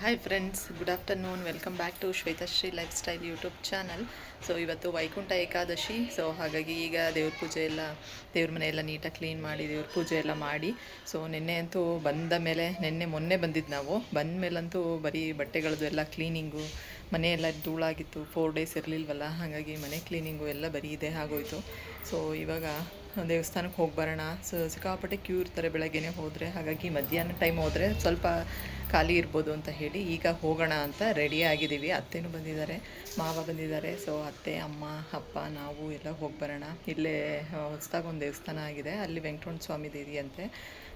Hi friends good afternoon welcome back to Shwetashree lifestyle YouTube channel so ಇವತ್ತು Vaikuntha Ekadashi. So ಹಾಗಾಗಿ ಈಗ ದೇವ್ರ ಪೂಜೆ ಎಲ್ಲ, ದೇವ್ರ ಮನೆ ಎಲ್ಲ ನೀಟಾಗಿ ಕ್ಲೀನ್ ಮಾಡಿ, ದೇವ್ರ ಪೂಜೆ ಎಲ್ಲ ಮಾಡಿ. ಸೊ ನಿನ್ನೆ ಅಂತೂ ಬಂದ ಮೇಲೆ, ನಿನ್ನೆ ಮೊನ್ನೆ ಬಂದಿದ್ದು ನಾವು. ಬಂದ ಮೇಲಂತೂ ಬರೀ ಬಟ್ಟೆಗಳದ್ದು ಎಲ್ಲ ಕ್ಲೀನಿಂಗು ಮನೆ ಎಲ್ಲ ಧೂಳಾಗಿತ್ತು. ಫೋರ್ ಡೇಸ್ ಇರಲಿಲ್ವಲ್ಲ, ಹಾಗಾಗಿ ಮನೆ ಕ್ಲೀನಿಂಗು ಎಲ್ಲ ಬರೀ ಇದೇ ಆಗೋಯಿತು. ಸೊ ಇವಾಗ ದೇವಸ್ಥಾನಕ್ಕೆ ಹೋಗಿ ಬರೋಣ. ಸೊ, ಸಿಕ್ಕಾಪಟ್ಟೆ ಕ್ಯೂ ಇರ್ತಾರೆ ಬೆಳಗ್ಗೆನೇ ಹೋದರೆ. ಹಾಗಾಗಿ ಮಧ್ಯಾಹ್ನ ಟೈಮ್ ಹೋದರೆ ಸ್ವಲ್ಪ ಖಾಲಿ ಇರ್ಬೋದು ಅಂತ ಹೇಳಿ ಈಗ ಹೋಗೋಣ ಅಂತ ರೆಡಿ ಆಗಿದ್ದೀವಿ. ಅತ್ತೆನೂ ಬಂದಿದ್ದಾರೆ ಮಾವ ಬಂದಿದ್ದಾರೆ. ಸೊ ಅತ್ತೆ ಅಮ್ಮ ಅಪ್ಪ ನಾವು ಎಲ್ಲ ಹೋಗಿ ಬರೋಣ. ಇಲ್ಲೇ ಹೊಸದಾಗಿ ಒಂದು ದೇವಸ್ಥಾನ ಆಗಿದೆ. ಅಲ್ಲಿ ವೆಂಕಟರಮಣ ಸ್ವಾಮಿ ದೇವಿ ಅಂತೆ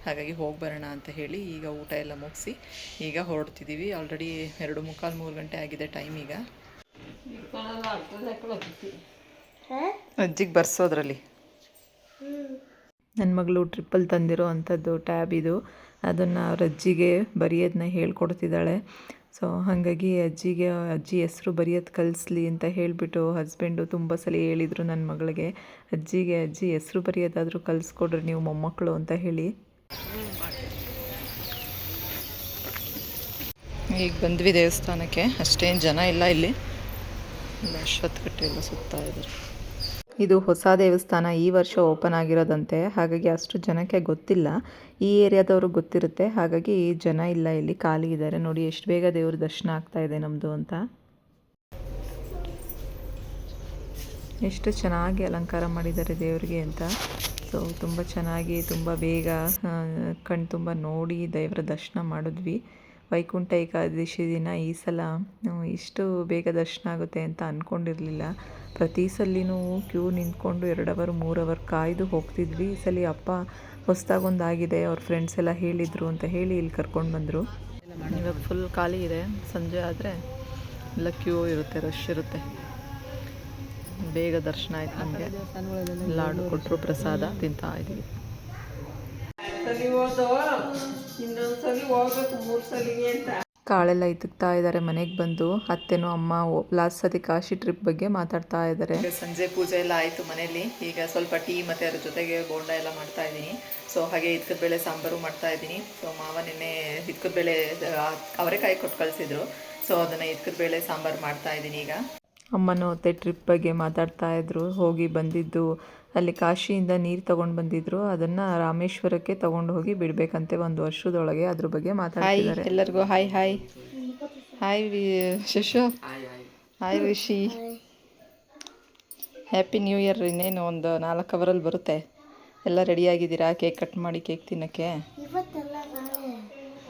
ಹಾಗಾಗಿ ಹೋಗಿ ಬರೋಣ ಅಂತ ಹೇಳಿ ಈಗ ಊಟ ಎಲ್ಲ ಮುಗಿಸಿ ಈಗ ಹೊರಡ್ತಿದ್ದೀವಿ. ಆಲ್ರೆಡಿ ಎರಡು ಮುಕ್ಕಾಲು ಮೂರು ಗಂಟೆ ಆಗಿದೆ ಟೈಮ್ ಈಗ. ಅಜ್ಜಿಗೆ ಬರ್ಸೋದ್ರಲ್ಲಿ. ನನ್ನ ಮಗಳು ಟ್ರಿಪ್ಪಲ್ಲಿ ತಂದಿರೋ ಅಂಥದ್ದು ಟ್ಯಾಬ್ ಇದು. ಅದನ್ನು ಅವ್ರ ಅಜ್ಜಿಗೆ ಬರೆಯೋದನ್ನ ಹೇಳ್ಕೊಡ್ತಿದ್ದಾಳೆ. ಸೊ ಹಾಗಾಗಿ ಅಜ್ಜಿಗೆ, ಅಜ್ಜಿ ಹೆಸರು ಬರೆಯೋದು ಕಲಿಸ್ಲಿ ಅಂತ ಹೇಳಿಬಿಟ್ಟು ಹಸ್ಬೆಂಡು ತುಂಬ ಸಲ ಹೇಳಿದರು ನನ್ನ ಮಗಳಿಗೆ. ಅಜ್ಜಿಗೆ, ಅಜ್ಜಿ ಹೆಸರು ಬರೆಯೋದಾದರೂ ಕಲಿಸ್ಕೊಡ್ರಿ ನೀವು ಮೊಮ್ಮಕ್ಕಳು ಅಂತ ಹೇಳಿ. ಈಗ ಬಂದ್ವಿ ದೇವಸ್ಥಾನಕ್ಕೆ. ಅಷ್ಟೇನು ಜನ ಇಲ್ಲ. ಇಲ್ಲಿ ಅಶ್ವತ್ಥಕಟ್ಟೆ ಎಲ್ಲ ಸುತ್ತಾ ಇದ್ದಾರೆ. ಇದು ಹೊಸ ದೇವಸ್ಥಾನ ಈ ವರ್ಷ ಓಪನ್ ಆಗಿರೋದಂತೆ. ಹಾಗಾಗಿ ಅಷ್ಟು ಜನಕ್ಕೆ ಗೊತ್ತಿಲ್ಲ. ಈ ಏರಿಯಾದವರು ಗೊತ್ತಿರುತ್ತೆ. ಹಾಗಾಗಿ ಜನ ಇಲ್ಲ ಇಲ್ಲಿ, ಖಾಲಿ ಇದ್ದಾರೆ. ನೋಡಿ, ಎಷ್ಟು ಬೇಗ ದೇವ್ರ ದರ್ಶನ ಆಗ್ತಾ ಇದೆ ನಮ್ಮದು ಅಂತ. ಎಷ್ಟು ಚೆನ್ನಾಗಿ ಅಲಂಕಾರ ಮಾಡಿದ್ದಾರೆ ದೇವರಿಗೆ ಅಂತ. ಸೊ ತುಂಬ ಚೆನ್ನಾಗಿ, ತುಂಬ ಬೇಗ ಕಣ್ತುಂಬ ನೋಡಿ ದೇವರ ದರ್ಶನ ಮಾಡಿದ್ವಿ. ವೈಕುಂಠ ಏಕಾದಶಿ ದಿನ ಈ ಸಲ ಇಷ್ಟು ಬೇಗ ದರ್ಶನ ಆಗುತ್ತೆ ಅಂತ ಅಂದ್ಕೊಂಡಿರಲಿಲ್ಲ ಪ್ರತಿ ಸಲಿನೂ ಕ್ಯೂ ನಿಂತ್ಕೊಂಡು ಎರಡು ಅವರ್, ಮೂರು ಅವರ್ ಕಾಯ್ದು ಹೋಗ್ತಿದ್ವಿ. ಈ ಸಲ ಅಪ್ಪ ಹೊಸ್ದಾಗೊಂದಾಗಿದೆ, ಅವ್ರ ಫ್ರೆಂಡ್ಸ್ ಎಲ್ಲ ಹೇಳಿದರು ಅಂತ ಹೇಳಿ ಇಲ್ಲಿ ಕರ್ಕೊಂಡು ಬಂದರು. ಇವಾಗ ಫುಲ್ ಖಾಲಿ ಇದೆ, ಸಂಜೆ ಆದರೆ ಎಲ್ಲ ಕ್ಯೂ ಇರುತ್ತೆ ರಶ್ ಇರುತ್ತೆ. ಬೇಗ ದರ್ಶನ ಆಯ್ತು ನಮಗೆ. ಲಾಡು ಕೊಟ್ಟರು ಪ್ರಸಾದ, ತಿಂತಾ ಇದ್ದೀವಿ ಕಾಳೆಲ್ಲ ಇತ್ತಕ್ತಾ ಇದ್ದಾರೆ ಮನೆಗೆ ಬಂದು. ಅತ್ತೆನೂ ಅಮ್ಮ ಲಾಸ್ಟ್ ಸತಿ ಕಾಶಿ ಟ್ರಿಪ್ ಬಗ್ಗೆ ಮಾತಾಡ್ತಾ ಇದ್ದಾರೆ. ಸಂಜೆ ಪೂಜೆ ಎಲ್ಲ ಆಯಿತು ಮನೆಯಲ್ಲಿ. ಈಗ ಸ್ವಲ್ಪ ಟೀ ಮತ್ತು ಅದ್ರ ಜೊತೆಗೆ ಬೋಂಡ ಎಲ್ಲ ಮಾಡ್ತಾ ಇದ್ದೀನಿ. ಸೊ ಹಾಗೆ ಇದ್ಕದ ಬೇಳೆ ಸಾಂಬಾರು ಮಾಡ್ತಾ ಇದ್ದೀನಿ. ಸೊ ಮಾವ ನಿನ್ನೆ ಇದ್ಕದ ಬೇಳೆ ಅವರೆಕಾಯಿ ಕೊಟ್ಟು ಕಳಿಸಿದ್ರು. ಸೊ ಅದನ್ನು ಇದ್ಕದ ಬೇಳೆ ಸಾಂಬಾರು ಮಾಡ್ತಾ ಇದ್ದೀನಿ ಈಗ. ಅಮ್ಮನೂ ಅತ್ತೆ ಟ್ರಿಪ್ ಬಗ್ಗೆ ಮಾತಾಡ್ತಾ ಇದ್ರು. ಹೋಗಿ ಬಂದಿದ್ದು ಅಲ್ಲಿ ಕಾಶಿಯಿಂದ ನೀರು ತಗೊಂಡು ಬಂದಿದ್ರು. ಅದನ್ನ ರಾಮೇಶ್ವರಕ್ಕೆ ತಗೊಂಡು ಹೋಗಿ ಬಿಡಬೇಕಂತೆ ಒಂದು ವರ್ಷದೊಳಗೆ ಅದ್ರ ಬಗ್ಗೆ ಮಾತಾಡ್ತಿದ್ದಾರೆ. ಎಲ್ಲರಿಗೂ hi hi. Hi Shashu. Hi Rishi happy new year ಇನ್ನೇನು ಒಂದು ನಾಲ್ಕು ಅವರಲ್ಲಿ ಬರುತ್ತೆ. ಎಲ್ಲ ರೆಡಿಯಾಗಿದ್ದೀರಾ ಕೇಕ್ ಕಟ್ ಮಾಡಿ ಕೇಕ್ ತಿನ್ನೋಕ್ಕೆ?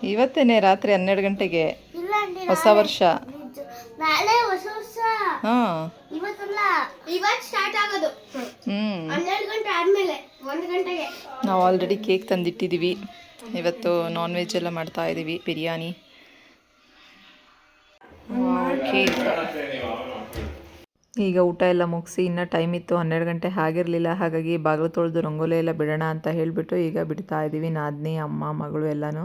ಇವತ್ತೇನೆ ರಾತ್ರಿ ಹನ್ನೆರಡು ಗಂಟೆಗೆ. ಹೊಸ ವರ್ಷ. ನಾಳೆ ಹೊಸ ವರ್ಷ. ಹಾಂ ಇವತ್ತಲ್ಲ. ಇವತ್ತು ಸ್ಟಾರ್ಟ್ ಆಗೋದು. ಹ್ಞೂ. ಹನ್ನೆರಡು ಗಂಟೆ ಆದಮೇಲೆ ಒಂದು ಗಂಟೆಗೆ. ನಾವು ಆಲ್ರೆಡಿ ಕೇಕ್ ತಂದಿಟ್ಟಿದ್ದೀವಿ. ಇವತ್ತು ನಾನ್ ವೆಜ್ ಎಲ್ಲ ಮಾಡ್ತಾ ಇದ್ದೀವಿ ಬಿರಿಯಾನಿ. ಕೇಕ್ ಈಗ ಊಟ ಎಲ್ಲ ಮುಗಿಸಿ ಇನ್ನೂ ಟೈಮ್ ಇತ್ತು ಹನ್ನೆರಡು ಗಂಟೆ ಆಗಿರಲಿಲ್ಲ. ಹಾಗಾಗಿ ಬಾಗಿಲು ತೊಳೆದು ರಂಗೋಲಿ ಎಲ್ಲ ಬಿಡೋಣ ಅಂತ ಹೇಳಿಬಿಟ್ಟು ಈಗ ಬಿಡ್ತಾ ಇದ್ದೀವಿ ನಾದಿನಿ ಅಮ್ಮ ಮಗಳು ಎಲ್ಲನೂ.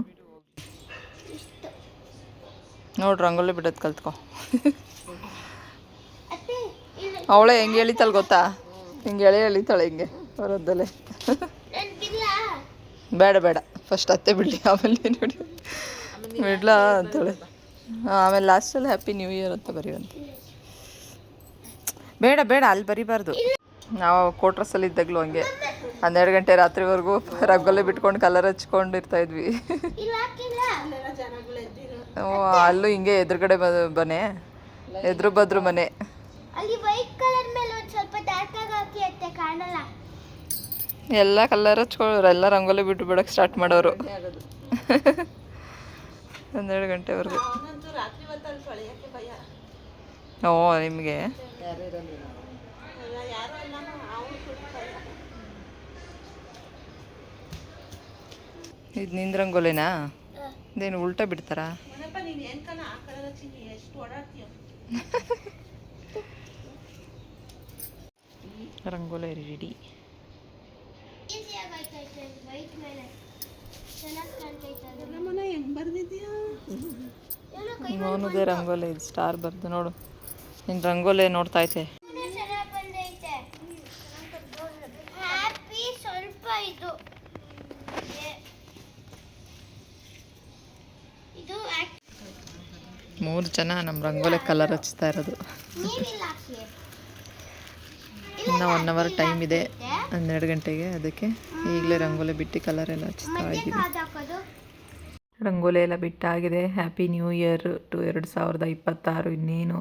ನೋಡ್ರಿ ರಂಗೋಲಿ ಬಿಡೋದು ಕಲ್ತ್ಕೊ. ಅವಳೆ ಹೆಂಗೆ ಎಳಿತಾಳೆ ಗೊತ್ತಾ? ಹಿಂಗೆ ಎಳೆ ಎಳಿತಾಳೆ ಹಿಂಗೆ ಬರೋದಲ್ಲೇ ಬೇಡ ಬೇಡ. ಫಸ್ಟ್ ಅತ್ತೆ ಬಿಡಲಿ ಆಮೇಲೆ ನೋಡಿ ಬಿಡ್ಲಾ. ಅಂತೇಳಿ. ಹಾಂ ಆಮೇಲೆ ಲಾಸ್ಟಲ್ಲಿ ಹ್ಯಾಪಿ ನ್ಯೂ ಇಯರ್ ಅಂತ ಬರೆಯುವಂತ. ಬೇಡ ಬೇಡ ಅಲ್ಲಿ ಬರಿಬಾರ್ದು. ನಾವು ಕೋಟ್ರಸಲ್ಲಿ ಇದ್ದಾಗಲೂ ಹಂಗೆ. ಹನ್ನೆರಡು ಗಂಟೆ ರಾತ್ರಿವರೆಗೂ ರಂಗೋಲಿ ಬಿಟ್ಕೊಂಡು ಕಲರ್ ಹಚ್ಕೊಂಡಿರ್ತಾ ಇದ್ವಿ. ಓ, ಅಲ್ಲೂ ಹಿಂಗೆ ಎದುರುಗಡೆ ಬ- ಮನೆ ಎದುರು ಬದ್ರು ಮನೆ. ಅಲ್ಲಿ ವೈಟ್ ಕಲರ್ ಮೇಲೆ ಒಂದು ಸ್ವಲ್ಪ ಡಾರ್ಕ್ ಆಗಿ ಹಾಕಿ ಅತ್ತೆ ಕಾಣಲ್ಲ. ಎಲ್ಲ ಕಲರ್ ಹಚ್ಕೊಳ್ಳೋರು ಎಲ್ಲ ರಂಗೋಲಿ ಬಿಟ್ಟು ಬಿಡಕ್ಕೆ ಸ್ಟಾರ್ಟ್ ಮಾಡೋರು. ಹನ್ನೆರಡು ಗಂಟೆವರೆಗೂ. ಓ ನಿಮಗೆ? ಇದು ನಿಂದ ರಂಗೋಲಿನಾ? ಇದೇನು ಉಲ್ಟಾ ಬಿಡ್ತಾರಾ? ರಂಗೋಲಿ ರೆಡಿ ರಂಗೋಲಿ ಇದು ಸ್ಟಾರ್ ಬರ್ದು ನೋಡು. ನಿನ್ನ ರಂಗೋಲಿ ನೋಡ್ತಾ ಐತೆ ಕೂಡ ಚೆನ್ನಾಗಿ ಬಂದೈತೆ ಹ್ಯಾಪಿ ಸ್ವಲ್ಪ ಇದು ಏ- ಇದು act- ಮೂರು ಜನ ನಮ್ಮ ರಂಗೋಲಿ ಕಲರ್ ಹಚ್ತಾ ಇರೋದು. ಇನ್ನು ಒನ್ ಅವರ್ ಟೈಮ್ ಇದೆ. ಹನ್ನೆರಡು ಗಂಟೆಗೆ. ಅದಕ್ಕೆ ಈಗಲೇ ರಂಗೋಲಿ ಬಿಟ್ಟು ಕಲರ್ ಎಲ್ಲ ಹಚ್ತಾ ಇದ್ದೀವಿ. ರಂಗೋಲಿ ಎಲ್ಲ ಬಿಟ್ಟಾಗಿದೆ. ಹ್ಯಾಪಿ ನ್ಯೂ ಇಯರ್ ಟು ಎರಡು ಸಾವಿರದ ಇಪ್ಪತ್ತಾರು. ಇನ್ನೇನು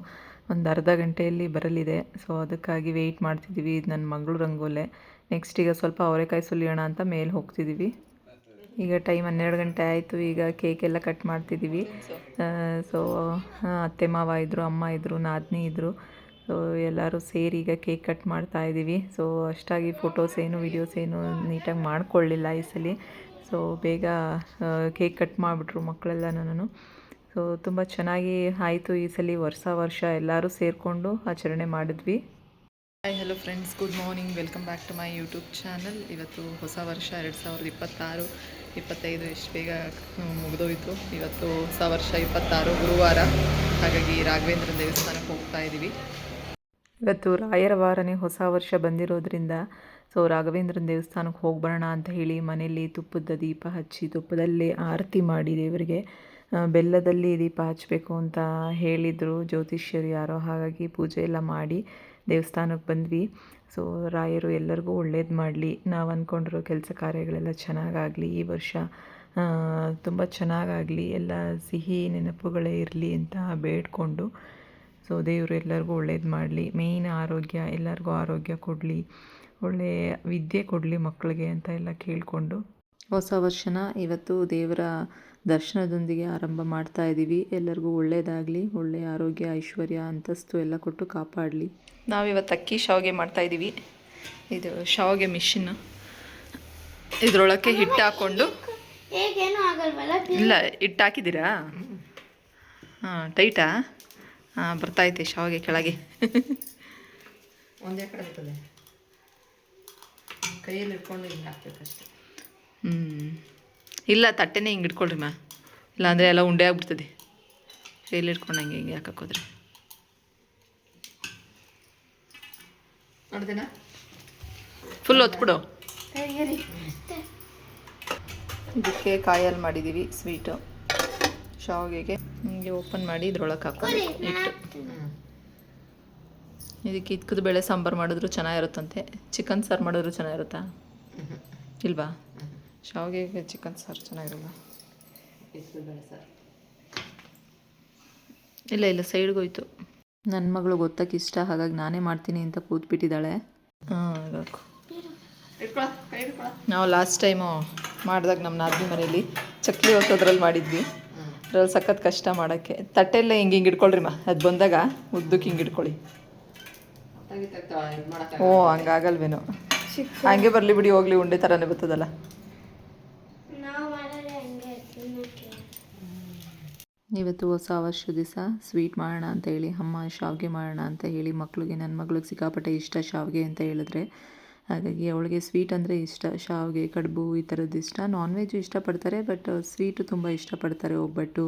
ಒಂದು ಅರ್ಧ ಗಂಟೆಯಲ್ಲಿ ಬರಲಿದೆ. ಸೊ ಅದಕ್ಕಾಗಿ ವೆಯ್ಟ್ ಮಾಡ್ತಿದ್ದೀವಿ. ಇದು ನನ್ನ ಮಗಳು ರಂಗೋಲೆ. ನೆಕ್ಸ್ಟ್ ಈಗ ಸ್ವಲ್ಪ ಅವರೆಕಾಯಿ ಸುಲಿಯೋಣ ಅಂತ ಮೇಲೆ ಹೋಗ್ತಿದ್ದೀವಿ. ಈಗ ಟೈಮ್ ಹನ್ನೆರಡು ಗಂಟೆ ಆಯಿತು ಈಗ ಕೇಕ್ ಎಲ್ಲ ಕಟ್ ಮಾಡ್ತಿದ್ದೀವಿ ಸೊ ಅತ್ತೆ ಮಾವ ಇದ್ದರು ಅಮ್ಮ ಇದ್ದರು ನಾದಿನಿ ಇದ್ದರು ಸೊ ಎಲ್ಲರೂ ಸೇರಿ ಈಗ ಕೇಕ್ ಕಟ್ ಮಾಡ್ತಾ ಇದ್ದೀವಿ ಸೊ ಅಷ್ಟಾಗಿ ಫೋಟೋಸ್ ಏನು ವಿಡಿಯೋಸ್ ಏನು ನೀಟಾಗಿ ಮಾಡ್ಕೊಳ್ಳಿಲ್ಲ ಈ ಸಲ. ಸೊ ಬೇಗ ಕೇಕ್ ಕಟ್ ಮಾಡಿಬಿಟ್ರು ಮಕ್ಕಳೆಲ್ಲ ನಾನು ಸೊ ತುಂಬ ಚೆನ್ನಾಗಿ ಆಯಿತು ಈ ಸಲ ವರ್ಷ ವರ್ಷ ಎಲ್ಲರೂ ಸೇರಿಕೊಂಡು ಆಚರಣೆ ಮಾಡಿದ್ವಿ. Hi hello friends good morning welcome back to my YouTube channel ಇವತ್ತು ಹೊಸ ವರ್ಷ ಎರಡು ಸಾವಿರದ ಇಪ್ಪತ್ತಾರು. ಇಪ್ಪತ್ತೈದು ಎಷ್ಟು ಬೇಗ ಮುಗಿದೋಯಿತು. ಇವತ್ತು ಹೊಸ ವರ್ಷ ಇಪ್ಪತ್ತಾರು ಗುರುವಾರ. ಹಾಗಾಗಿ ರಾಘವೇಂದ್ರ ದೇವಸ್ಥಾನಕ್ಕೆ ಹೋಗ್ತಾ ಇದ್ದೀವಿ. ಇವತ್ತು ರಾಯರ ವಾರನೇ ಹೊಸ ವರ್ಷ ಬಂದಿರೋದ್ರಿಂದ, ಸೊ ರಾಘವೇಂದ್ರನ ದೇವಸ್ಥಾನಕ್ಕೆ ಹೋಗಿ ಬರೋಣ ಅಂತ ಹೇಳಿ ಮನೆಯಲ್ಲಿ ತುಪ್ಪದ ದೀಪ ಹಚ್ಚಿ, ತುಪ್ಪದಲ್ಲೇ ಆರತಿ ಮಾಡಿ ದೇವರಿಗೆ ಬೆಲ್ಲದಲ್ಲಿ ದೀಪ ಹಚ್ಚಬೇಕು ಅಂತ ಹೇಳಿದರು ಜ್ಯೋತಿಷ್ಯರು ಯಾರೋ. ಹಾಗಾಗಿ ಪೂಜೆ ಎಲ್ಲ ಮಾಡಿ ದೇವಸ್ಥಾನಕ್ಕೆ ಬಂದ್ವಿ. ಸೊ ರಾಯರು ಎಲ್ಲರಿಗೂ ಒಳ್ಳೇದು ಮಾಡಲಿ. ನಾವು ಅಂದ್ಕೊಂಡಿರೋ ಕೆಲಸ ಕಾರ್ಯಗಳೆಲ್ಲ ಚೆನ್ನಾಗಾಗಲಿ, ಈ ವರ್ಷ ತುಂಬ ಚೆನ್ನಾಗಾಗಲಿ, ಎಲ್ಲ ಸಿಹಿ ನೆನಪುಗಳೇ ಇರಲಿ ಅಂತ ಬೇಡ್ಕೊಂಡು. ಸೊ ದೇವರು ಎಲ್ಲರಿಗೂ ಒಳ್ಳೇದು ಮಾಡಲಿ. ಮೇಯ್ನ್ ಆರೋಗ್ಯ, ಎಲ್ಲರಿಗೂ ಆರೋಗ್ಯ ಕೊಡಲಿ. ಒಳ್ಳೆಯ ವಿದ್ಯೆ ಕೊಡಲಿ ಮಕ್ಕಳಿಗೆ ಅಂತ ಎಲ್ಲ ಕೇಳಿಕೊಂಡು. ಹೊಸ ವರ್ಷನ ಇವತ್ತು ದೇವರ ದರ್ಶನದೊಂದಿಗೆ ಆರಂಭ ಮಾಡ್ತಾ ಇದ್ದೀವಿ. ಎಲ್ಲರಿಗೂ ಒಳ್ಳೆಯದಾಗಲಿ ಒಳ್ಳೆಯ ಆರೋಗ್ಯ ಐಶ್ವರ್ಯ ಅಂತಸ್ತು ಎಲ್ಲ ಕೊಟ್ಟು ಕಾಪಾಡಲಿ. ನಾವಿವತ್ತು ಅಕ್ಕಿ ಶಾವಿಗೆ ಮಾಡ್ತಾ ಇದ್ದೀವಿ. ಇದು ಶಾವಿಗೆ ಮಿಷಿನ್. ಇದರೊಳಕ್ಕೆ ಹಿಟ್ಟು ಹಾಕ್ಕೊಂಡು ಹೇಗೇನು ಆಗಲ್ವಲ್ಲ? ಇಲ್ಲ ಹಿಟ್ಟು ಹಾಕಿದ್ದೀರಾ? ಹಾಂ ಟೈಟಾ ಹಾಂ ಬರ್ತೈತೆ ಶಾವಿಗೆ ಕೆಳಗೆ. ಒಂದೇ ಕಡೆ ಕೈಯಲ್ಲಿ ಇಟ್ಕೊಂಡು ಹಿಂಗೆ ಹಾಕ್ಬೇಕಷ್ಟೆ. ಹ್ಞೂ ಇಲ್ಲ ತಟ್ಟೆನೇ ಹಿಂಗೆ ಇಟ್ಕೊಳ್ರಿ ಮಾ. ಇಲ್ಲಾಂದರೆ ಎಲ್ಲ ಉಂಡೆ ಆಗ್ಬಿಡ್ತದೆ. ಕೈಯಲ್ಲಿ ಇಟ್ಕೊಂಡು ಹಂಗೆ ಹಿಂಗೆ ಹಾಕೋದ್ರೆ ನೋಡ್ದೇನಾ? ಫುಲ್ ಒತ್ಬಿಡು. ಇದಕ್ಕೆ ಕಾಯಲ್ಲಿ ಮಾಡಿದ್ದೀವಿ ಸ್ವೀಟು. ಶಾವಿಗೆಗೆ ಹಿಂಗೆ ಓಪನ್ ಮಾಡಿ ಇದ್ರೊಳಗೆ ಹಾಕೋದು ಹಿಟ್ಟು ಇದಕ್ಕೆ ಇದ್ಕದ ಬೇಳೆ ಸಾಂಬಾರು ಮಾಡಿದ್ರು ಚೆನ್ನಾಗಿರುತ್ತಂತೆ. ಚಿಕನ್ ಸಾರು ಮಾಡಿದ್ರು ಚೆನ್ನಾಗಿರುತ್ತಾ? ಇಲ್ವಾ? ಶಾವಿಗೆಗೆ ಚಿಕನ್ ಸಾರು ಚೆನ್ನಾಗಿರಲ್ಲ? ಹೆಸರು ಬೇಳೆ ಸರ್ ಇಲ್ಲ ಇಲ್ಲ ಸೈಡ್ಗೋಯ್ತು ನನ್ನ ಮಗಳು ಗೊತ್ತಕ್ಕೆ ಇಷ್ಟ ಹಾಗಾಗಿ ನಾನೇ ಮಾಡ್ತೀನಿ ಅಂತ ಕೂತ್ಬಿಟ್ಟಿದ್ದಾಳೆ. ನಾವು ಲಾಸ್ಟ್ ಟೈಮು ಮಾಡಿದಾಗ ನಮ್ಮ ನಾದಿ ಮನೇಲಿ ಚಕ್ಲಿ ಹೊಸೋದ್ರಲ್ಲಿ ಮಾಡಿದ್ವಿ. ಅದ್ರಲ್ಲಿ ಸಖತ್ ಕಷ್ಟ ಮಾಡೋಕ್ಕೆ. ತಟ್ಟೆಲ್ಲ ಹಿಂಗೆ ಹಿಂಗೆ ಇಟ್ಕೊಳ್ರಿ ಮಾ ಅದು ಬಂದಾಗ ಉದ್ದಕ್ಕೆ ಹಿಂಗೆ ಇಟ್ಕೊಳ್ಳಿ. ಓ ಹಂಗಾಗಲ್ವೇನೋ. ಹಂಗೆ ಬರಲಿ ಬಿಡಿ ಹೋಗ್ಲಿ ಉಂಡೆ ಥರನೇ ಬರ್ತದಲ್ಲ ನಾವು ಮಾಡಿದ್ರೆ ಹಂಗೆ ತಿನ್ನೋಕೆ ಇವತ್ತು ಹೊಸ ವರ್ಷ ದಿವಸ ಸ್ವೀಟ್ ಮಾಡೋಣ ಅಂತ ಹೇಳಿ ಅಮ್ಮ ಶಾವಿಗೆ ಮಾಡೋಣ ಅಂತ ಹೇಳಿ ಮಕ್ಳಿಗೆ ನನ್ನ ಮಗಳಿಗೆ ಸಿಕ್ಕಾಪಟ್ಟೆ ಇಷ್ಟ ಶಾವಿಗೆ ಅಂತ ಹೇಳಿದ್ರೆ. ಹಾಗಾಗಿ ಅವಳಿಗೆ ಸ್ವೀಟ್ ಅಂದರೆ ಇಷ್ಟ ಶಾವಿಗೆ ಕಡುಬು ಈ ಥರದ್ದು ಇಷ್ಟ. ನಾನ್ ವೆಜ್ ಇಷ್ಟಪಡ್ತಾರೆ ಬಟ್ ಸ್ವೀಟು ತುಂಬ ಇಷ್ಟಪಡ್ತಾರೆ ಒಬ್ಬಟ್ಟು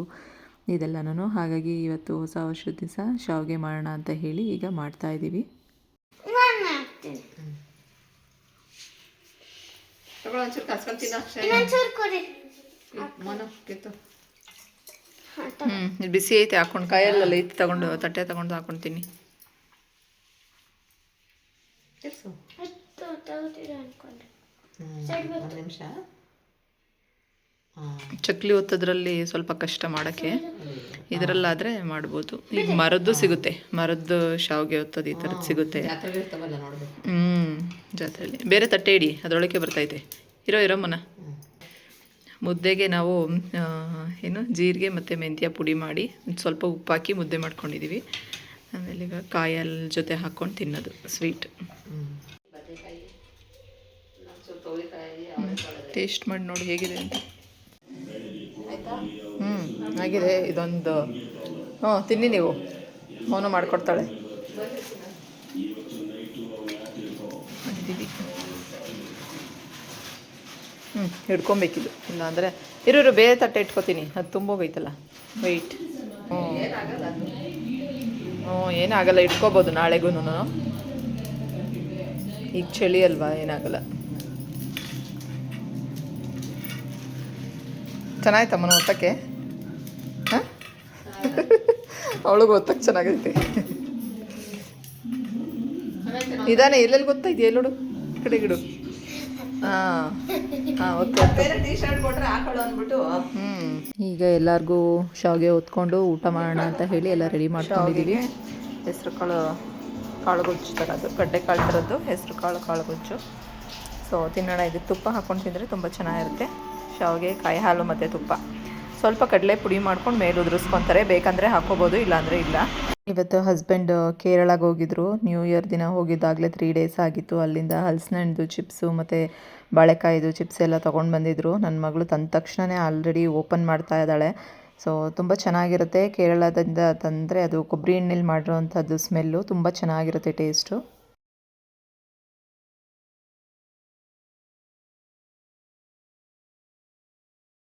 ಇದೆಲ್ಲನೂ ಹಾಗಾಗಿ ಇವತ್ತು ಹೊಸ ವರ್ಷದ ದಿವಸ ಶಾವಿಗೆ ಮಾಡೋಣ ಅಂತ ಹೇಳಿ ಈಗ ಮಾಡ್ತಾ ಇದ್ದೀವಿ ಒಂಚೂರು ಹ್ಞೂ ಬಿಸಿ ಐತೆ ಹಾಕೊಂಡು ಕಾಯಲ್ಲೆಲ್ಲ ಐತೆ ತಗೊಂಡು ತಟ್ಟೆ ತಗೊಂಡು ಹಾಕೊಂತೀನಿ ಚಕ್ಲಿ ಒತ್ತೋದ್ರಲ್ಲಿ ಸ್ವಲ್ಪ ಕಷ್ಟ ಮಾಡೋಕ್ಕೆ. ಇದರಲ್ಲಾದರೆ ಮಾಡ್ಬೋದು. ಈಗ ಮರದ್ದು ಸಿಗುತ್ತೆ. ಮರದ್ದು ಶಾವಿಗೆ ಒತ್ತೋದು ಈ ಥರದ್ದು ಸಿಗುತ್ತೆ. ಹ್ಞೂ ಜಾತ್ರೆಯಲ್ಲಿ ಬೇರೆ ತಟ್ಟೆ ಇಡಿ ಅದರೊಳಗೆ ಬರ್ತೈತೆ ಇರೋ ಇರೋ ಮನ. ಮುದ್ದೆಗೆ ನಾವು ಏನು ಜೀರಿಗೆ ಮತ್ತು ಮೆಂತ್ಯ ಪುಡಿ ಮಾಡಿ ಒಂದು ಸ್ವಲ್ಪ ಉಪ್ಪು ಹಾಕಿ ಮುದ್ದೆ ಮಾಡ್ಕೊಂಡಿದ್ದೀವಿ ಆಮೇಲೆ ಈಗ ಕಾಯಲ್ ಜೊತೆ ಹಾಕ್ಕೊಂಡು ತಿನ್ನೋದು ಸ್ವೀಟ್. ಟೇಸ್ಟ್ ಮಾಡಿ ನೋಡಿ ಹೇಗಿದೆ ಅಂತ. ಹ್ಞೂ ಆಗಿದೆ. ಇದೊಂದು ಹ್ಞೂ ತಿನ್ನಿ ನೀವು. ಮೌನ ಮಾಡಿಕೊಡ್ತಾಳೆ. ಮಾಡಿದ್ದೀವಿ ಹ್ಞೂ ಹಿಡ್ಕೊಬೇಕಿದು. ಇಲ್ಲಾಂದರೆ ಇರೋರು ಬೇರೆ ತಟ್ಟೆ ಇಟ್ಕೊತೀನಿ. ಅದು ತುಂಬೋಗೈತಲ್ಲ ವೈಟ್ ಹ್ಞೂ ಹ್ಞೂ ಏನಾಗಲ್ಲ, ಇಟ್ಕೋಬೋದು ನಾಳೆಗೂ ಈಗ ಚಳಿ ಅಲ್ವಾ, ಏನಾಗಲ್ಲ. ಚೆನ್ನಾಯ್ತಮ್ಮ ಒತ್ತಕ್ಕೆ? ಹಾಂ? ಅವಳಿಗೆ ಗೊತ್ತಕ್ಕೆ ಚೆನ್ನಾಗೈತೆ. ಇದಾನೆ, ಎಲ್ಲೆಲ್ಲಿ ಗೊತ್ತಾಯ್ತು? ಎಲ್ಲೋಡು ಈ ಈಗ ಎಲ್ಲಾರ್ಗೂ ಶಾವಿಗೆ ಹೊತ್ಕೊಂಡು ಊಟ ಮಾಡೋಣ ಅಂತ ಹೇಳಿ ಎಲ್ಲ ರೆಡಿ ಮಾಡ್ಕೊಂಡಿದ್ದೀವಿ ಹೆಸರು ಕಾಳು ಕಾಳು ಗೊಜ್ಜು ಥರದ್ದು ಕಡ್ಡೆ ಕಾಳು ಥರದ್ದು ಹೆಸರು ಕಾಳು ಕಾಳು ಗೊಜ್ಜು ಸೊ ತಿನ್ನೋಣ. ಇದು ತುಪ್ಪ ಹಾಕ್ಕೊಂಡು ತಿಂದರೆ ತುಂಬ ಚೆನ್ನಾಗಿರುತ್ತೆ. ಶಾವಿಗೆ ಕಾಯಿ ಹಾಲು ಮತ್ತು ತುಪ್ಪ. ಸ್ವಲ್ಪ ಕಡಲೆ ಪುಡಿ ಮಾಡ್ಕೊಂಡು ಮೇಲೆ ಉದುರಿಸ್ಕೊತಾರೆ. ಬೇಕಂದರೆ ಹಾಕೋಬೋದು, ಇಲ್ಲಾಂದರೆ ಇಲ್ಲ. ಇವತ್ತು ಹಸ್ಬೆಂಡ್ ಕೇರಳಗೆ ಹೋಗಿದ್ರು. ನ್ಯೂ ಇಯರ್ ದಿನ ಹೋಗಿದ್ದಾಗಲೇ ತ್ರೀ ಡೇಸ್ ಆಗಿತ್ತು. ಅಲ್ಲಿಂದ ಹಲಸಿನಹಣ್ಣು ಚಿಪ್ಸು ಮತ್ತು ಬಾಳೆಕಾಯಿದು ಚಿಪ್ಸ್ ಎಲ್ಲ ತೊಗೊಂಡು ಬಂದಿದ್ರು. ನನ್ನ ಮಗಳು ತಂದ ತಕ್ಷಣವೇ ಆಲ್ರೆಡಿ ಓಪನ್ ಮಾಡ್ತಾ ಇದ್ದಾಳೆ. ಸೊ ತುಂಬ ಚೆನ್ನಾಗಿರುತ್ತೆ. ಕೇರಳದಿಂದ ತಂದರೆ ಅದು ಕೊಬ್ಬರಿ ಎಣ್ಣೆಲಿ ಮಾಡಿರೋವಂಥದ್ದು ಸ್ಮೆಲ್ಲು ತುಂಬ ಚೆನ್ನಾಗಿರುತ್ತೆ ಟೇಸ್ಟು